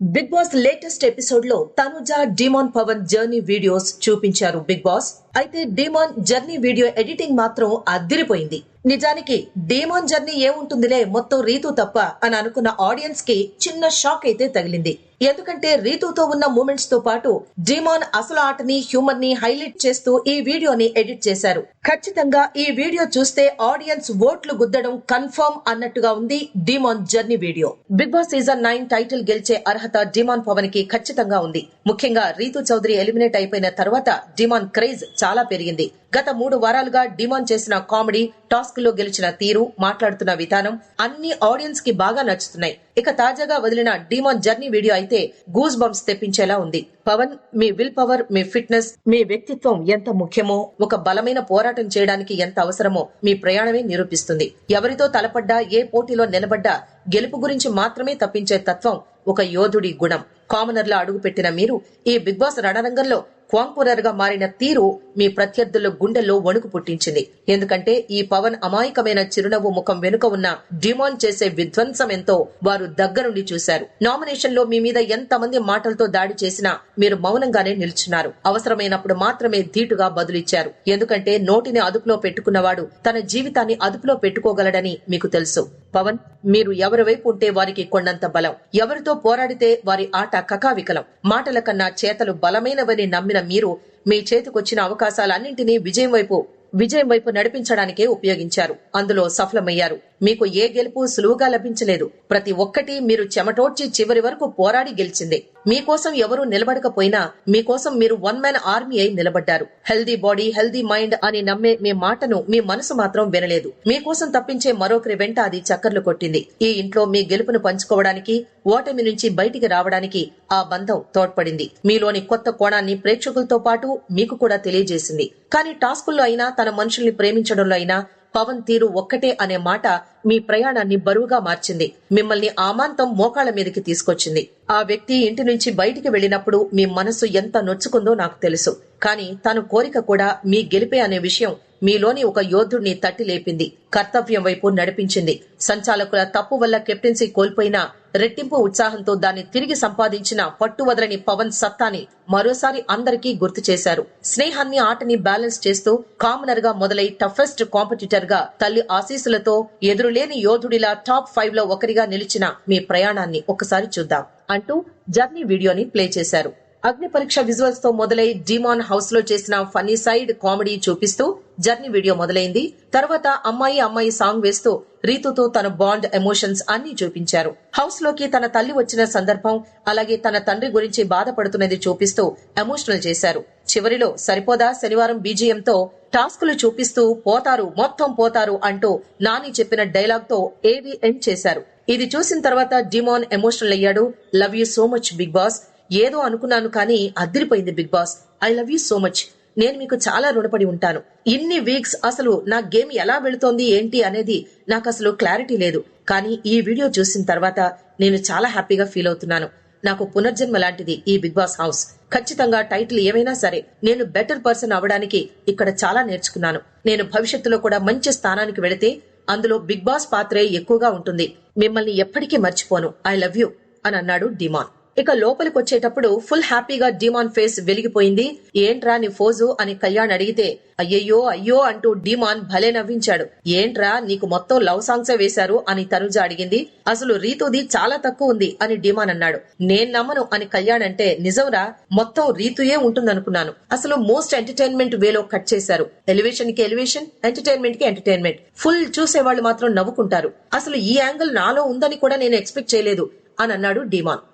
Big boss latest ఎపిసోడ్లో Tanuja Demon Pavan journey videos చూపించారు Bigg Boss అయితే Demon journey video editing మాత్రం అద్దిరిపోయింది నిజానికి డీమాన్ జర్నీ ఏముంటుందిలే మొత్తం రీతు తప్ప అని అనుకున్న ఆడియన్స్కి చిన్న షాక్ అయితే తగిలింది. ఎందుకంటే రీతుతో ఉన్న మూమెంట్స్తో పాటు డిమాన్ అసలు ఆటని హ్యూమన్ని హైలైట్ చేస్తూ ఈ వీడియోని ఎడిట్ చేశారు. ఖచ్చితంగా ఈ వీడియో చూస్తే ఆడియన్స్ ఓట్లు గుద్దడం కన్ఫర్మ్ అన్నట్టుగా ఉంది Demon journey video. Bigg Boss season nine title గెలిచే అర్హత డిమాన్ పవన్కి ఖచ్చితంగా ఉంది. ముఖ్యంగా రీతు చౌదరి ఎలిమినేట్ అయిపోయిన తర్వాత డిమాన్ క్రేజ్ చాలా పెరిగింది. గత మూడు వారాలుగా డిమాండ్ చేసిన కామెడీ టాస్క్లో గెలిచిన తీరు మాట్లాడుతున్న విధానం అన్ని ఆడియన్స్కి బాగా నచ్చుతున్నాయి. ఇక తాజాగా వదిలిన డిమాన్ జర్నీ వీడియో అయితే గూస్ బంప్స్ తెప్పించేలా ఉంది. పవన్ మీ విల్ పవర్ మీ ఫిట్నెస్ మీ వ్యక్తిత్వం ఎంత ముఖ్యమో ఒక బలమైన పోరాటం చేయడానికి ఎంత అవసరమో మీ ప్రయాణమే నిరూపిస్తుంది. ఎవరితో తలపడ్డా ఏ పోటీలో నిలబడ్డా గెలుపు గురించి మాత్రమే తప్పించే తత్వం ఒక యోధుడి గుణం. కామనర్లా అడుగుపెట్టిన మీరు ఈ బిగ్ బాస్ రణరంగంలో క్వాంపురర్గా మారిన తీరు మీ ప్రత్యర్థుల గుండెల్లో వణుకు పుట్టించింది. ఎందుకంటే ఈ పవన్ అమాయకమైన చిరునవ్వు ముఖం వెనుక ఉన్న డిమాండ్ చేసే విధ్వంసం ఎంతో వారు దగ్గరుండి చూశారు. నామినేషన్లో మీ మీద ఎంతమంది మాటలతో దాడి చేసినా మీరు మౌనంగానే నిల్చున్నారు. అవసరమైనప్పుడు మాత్రమే ధీటుగా బదులిచ్చారు. ఎందుకంటే నోటిని అదుపులో పెట్టుకున్నవాడు తన జీవితాన్ని అదుపులో పెట్టుకోగలడని మీకు తెలుసు. పవన్ మీరు ఎవరి వైపు ఉంటే వారికి కొండంత బలం. ఎవరితో పోరాడితే వారి ఆట కకావికలం. మాటల కన్నా చేతలు బలమైనవని నమ్మిన మీరు మీ చేతికొచ్చిన అవకాశాలన్నింటినీ విజయం వైపు విజయం వైపు నడిపించడానికే ఉపయోగించారు. అందులో సఫలమయ్యారు. మీకు ఏ గెలుపు సులువుగా లభించలేదు. ప్రతి ఒక్కటి మీరు చెమటోడ్చి చివరి వరకు పోరాడి గెలిచింది. మీకోసం ఎవరూ నిలబడకపోయినా మీకోసం మీరు వన్ మ్యాన్ ఆర్మీ అయి నిలబడ్డారు. హెల్దీ బాడీ హెల్దీ మైండ్ అని నమ్మే మీ మాటను మీ మనసు మాత్రం వినలేదు. మీకోసం తప్పించే మరొకరి వెంట అది చక్కర్లు కొట్టింది. ఈ ఇంట్లో మీ గెలుపును పంచుకోవడానికి ఓటమి నుంచి బయటికి రావడానికి ఆ బంధం తోడ్పడింది. మీలోని కొత్త కోణాన్ని ప్రేక్షకులతో పాటు మీకు కూడా తెలియజేసింది. కానీ టాస్కుల్లో అయినా తన మనుషుల్ని ప్రేమించడంలో అయినా పవన్ తీరు ఒక్కటే అనే మాట మీ ప్రయాణాన్ని బరువుగా మార్చింది. మిమ్మల్ని ఆమాంతం మోకాళ్ళ మీదకి తీసుకొచ్చింది. ఆ వ్యక్తి ఇంటి నుంచి బయటికి వెళ్ళినప్పుడు మీ మనసు ఎంత నొచ్చుకుందో నాకు తెలుసు. కానీ తను కోరిక కూడా మీ గెలిపే అనే విషయం మీలోని ఒక యోధుడిని తట్టి లేపింది. కర్తవ్యం వైపు నడిపించింది. సంచాలకుల తప్పు వల్ల కెప్టెన్సీ కోల్పోయిన రెట్టింపు ఉత్సాహంతో దాన్ని తిరిగి సంపాదించిన పట్టువదలని పవన్ సత్తాని మరోసారి అందరికీ గుర్తు చేశారు. స్నేహాన్ని ఆటని బ్యాలెన్స్ చేస్తూ కామనర్గా మొదలై టఫెస్ట్ కాంపిటీటర్గా తల్లి ఆశీస్సులతో ఎదురులేని యోధుడిలా టాప్ ఫైవ్లో ఒకరిగా నిలిచిన మీ ప్రయాణాన్ని ఒకసారి చూద్దాం అంటూ జర్నీ వీడియోని ప్లే చేశారు. అగ్ని పరీక్ష విజువల్స్తో మొదలై డిమాన్ హౌస్లో చేసిన ఫన్నీ సైడ్ కామెడీ చూపిస్తూ జర్నీ వీడియో మొదలైంది. తర్వాత అమ్మాయి అమ్మాయి సాంగ్ వేస్తూ రీతుతో తన బాండ్ ఎమోషన్స్ అన్ని చూపించారు. హౌస్లోకి తన తల్లి వచ్చిన సందర్భం అలాగే తన తండ్రి గురించి బాధపడుతున్నది చూపిస్తూ ఎమోషనల్ చేశారు. చివరిలో సరిపోదా శనివారం బీజిఎంతో టాస్కులు చూపిస్తూ పోతారు మొత్తం పోతారు అంటూ నాని చెప్పిన డైలాగ్తో ఏవి ఎండ్ చేశారు. ఇది చూసిన తర్వాత డిమాన్ ఎమోషనల్ అయ్యాడు. Love you so much Bigg Boss. ఏదో అనుకున్నాను కానీ అదిరిపోయింది Bigg Boss. I love you so much. నేను మీకు చాలా రుణపడి ఉంటాను. ఇన్ని వీక్స్ అసలు నా గేమ్ ఎలా వెళుతోంది ఏంటి అనేది నాకు అసలు క్లారిటీ లేదు. కానీ ఈ వీడియో చూసిన తర్వాత నేను చాలా హ్యాపీగా ఫీల్ అవుతున్నాను. నాకు పునర్జన్మ లాంటిది ఈ బిగ్ బాస్ హౌస్. ఖచ్చితంగా టైటిల్ ఏమైనా సరే నేను బెటర్ పర్సన్ అవడానికి ఇక్కడ చాలా నేర్చుకున్నాను. నేను భవిష్యత్తులో కూడా మంచి స్థానానికి వెళితే అందులో బిగ్ బాస్ పాత్రే ఎక్కువగా ఉంటుంది. మిమ్మల్ని ఎప్పటికీ మర్చిపోను. ఐ లవ్ యూ అని అన్నాడు డిమాన్. ఇక లోపలికి వచ్చేటప్పుడు ఫుల్ హ్యాపీగా డిమాన్ ఫేస్ వెలిగిపోయింది. ఏంట్రా నీ ఫోజు అని కళ్యాణ్ అడిగితే అయ్యయ్యో అయ్యో అంటూ డిమాన్ భలే నవ్వించాడు. ఏంట్రా నీకు మొత్తం లవ్ సాంగ్సే వేశారు అని తనుజ అడిగింది. అసలు రీతుది చాలా తక్కువ ఉంది అని డిమాన్ అన్నాడు. నేను నమ్మను అని కళ్యాణ్ అంటే నిజంరా మొత్తం రీతుయే ఉంటుందనుకున్నాను. అసలు మోస్ట్ ఎంటర్టైన్మెంట్ వేలో కట్ చేశారు. ఎలివేషన్కి ఎలివేషన్ ఎంటర్టైన్మెంట్కి ఎంటర్టైన్మెంట్. ఫుల్ చూసే వాళ్ళు మాత్రం నవ్వుకుంటారు. అసలు ఈ యాంగిల్ నాలో ఉందని కూడా నేను ఎక్స్పెక్ట్ చేయలేదు అని అన్నాడు డిమాన్.